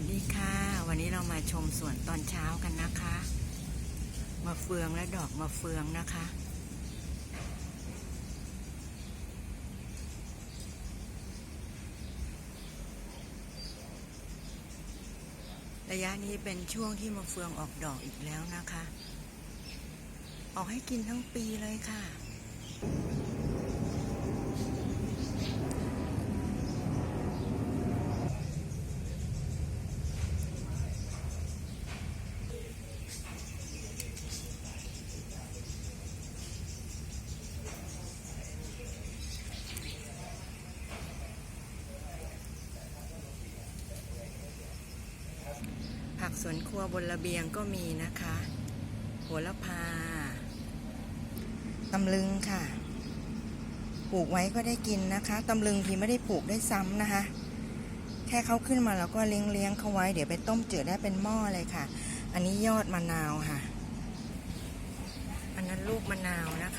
วัสดีค่ะ วันนี้เรามาชมสวนตอนเช้ากันนะคะมะเฟืองและดอกมะเฟืองนะคะ ระยะนี้เป็นช่วงที่มะเฟืองออกดอกอีกแล้วนะคะ ออกให้กินทั้งปีเลยค่ะ ผักสวนครัวบนระเบียงก็มีนะคะโหระพาตำลึงค่ะ ปลูกไว้ก็ได้กินนะคะตำลึงทีไม่ได้ปลูกได้ซ้ำนะคะ แค่เขาขึ้นมาแล้วก็เลี้ยงเลี้ยงเขาไว้ เดี๋ยวไปต้มจืดได้เป็นหม้อเลยค่ะ อันนี้ยอดมะนาวค่ะ อันนั้นลูกมะนาวนะค